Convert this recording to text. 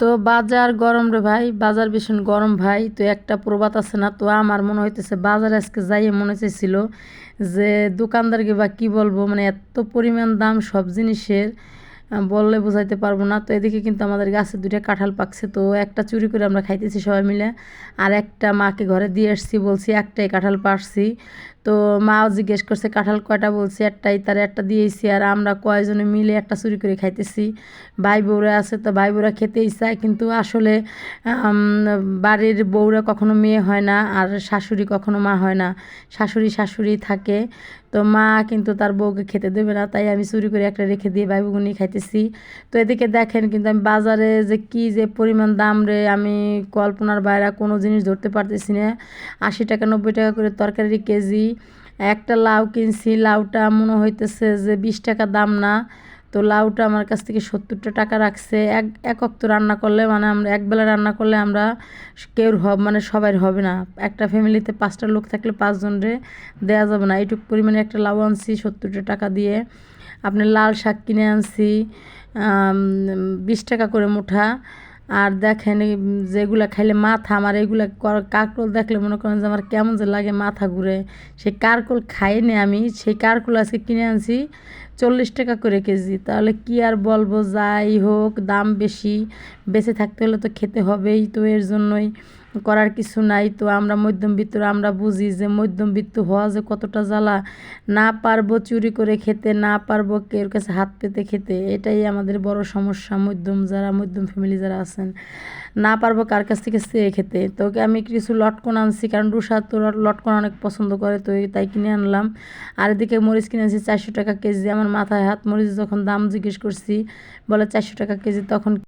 তো বাজার গরম রে ভাই, বাজার ভীষণ গরম ভাই। তো একটা প্রবাদ আছে না, তো আমার মনে হইতেছে বাজার আজকে যাইয়ে মনে চাইছিল যে দোকানদারকে বা কি বলব মানে এত পরিমাণ দাম সব জিনিসের বললে বোঝাইতে পারব না। তো এদিকে কিন্তু আমাদের গাছে দুইটা কাঁঠাল পাকছে, তো একটা চুরি করে আমরা খাইতেছি সবাই মিলে। আর একটা মাকে ঘরে দিয়ে এসছি বলছি একটাই কাঁঠাল পারছি। তো মাও জিজ্ঞেস করছে, কাঁঠাল কয়টা? বলছি, একটাই, তার একটা দিয়েছি আর আমরা কয়জনে মিলে একটা চুরি করে খাইতেছি। ভাই বউরা আছে তো ভাই বউরা খেতেই চায়, কিন্তু আসলে বাড়ির বউরা কখনো মেয়ে হয় না আর শাশুড়ি কখনো মা হয় না। শাশুড়ি শাশুড়ি থাকে, তো মা কিন্তু তার বউকে খেতে দেবে না, তাই আমি চুরি করে একটা রেখে দিয়ে ভাই নিয়ে খাইতেছি। তো এদিকে দেখেন কিন্তু আমি বাজারে যে কি যে পরিমাণ দাম রে, আমি কল্পনার বাইরে কোনো জিনিস ধরতে পারতেছি না। আশি টাকা, নব্বই টাকা করে তরকারি কেজি একটা লাউ কিনছি, লাউটা মনে হইতেছে যে বিশ টাকা দাম না। তো লাউটা আমার কাছ থেকে সত্তরটা টাকা রাখছে। এক একক তো রান্না করলে মানে আমরা একবেলা রান্না করলে আমরা কেউর হব মানে সবার হবে না। একটা ফ্যামিলিতে পাঁচটা লোক থাকলে পাঁচজনরে দেওয়া যাবে না। এইটুকু পরিমাণে একটা লাউ আনছি সত্তরটা টাকা দিয়ে। আপনি লাল শাক কিনে আনছি বিশ টাকা করে মুঠা। আর দেখেন যেগুলো খাইলে মাথা, আমার এগুলো কর- কারকল দেখলে মনে করেন যে আমার কেমন যে লাগে মাথা ঘুরে। সে কারকল খাইনি আমি, সেই কারকল আজকে কিনে আনছি চল্লিশ টাকা করে কেজি। তাহলে কি আর বলব? যাই হোক, দাম বেশি, বেঁচে থাকতে হলে তো খেতে হবেই তো এর জন্যই। করার কিছু নাই তো আমরা মধ্যমবিত্তরা আমরা বুঝি যে মধ্যমবিত্ত হওয়া যে কতটা জ্বালা। না পারব চুরি করে খেতে, না পারব কেউর কাছে হাত পেতে খেতে, এটাই আমাদের বড় সমস্যা মধ্যম যারা, মধ্যম ফ্যামিলি যারা আছেন। না পারব কার কাছ থেকে চেয়ে খেতে। তো আমি কিছু লটকন আনছি, কারণ রুষা তো লট- লটকন অনেক পছন্দ করে, তো তাই কিনে আনলাম। আর এদিকে মরিচ কিনে আনছি চারশো টাকা কেজি, আমার মাথায় হাত মরিচ যখন দাম জিজ্ঞেস করছি, বলে চারশো টাকা কেজি, তখন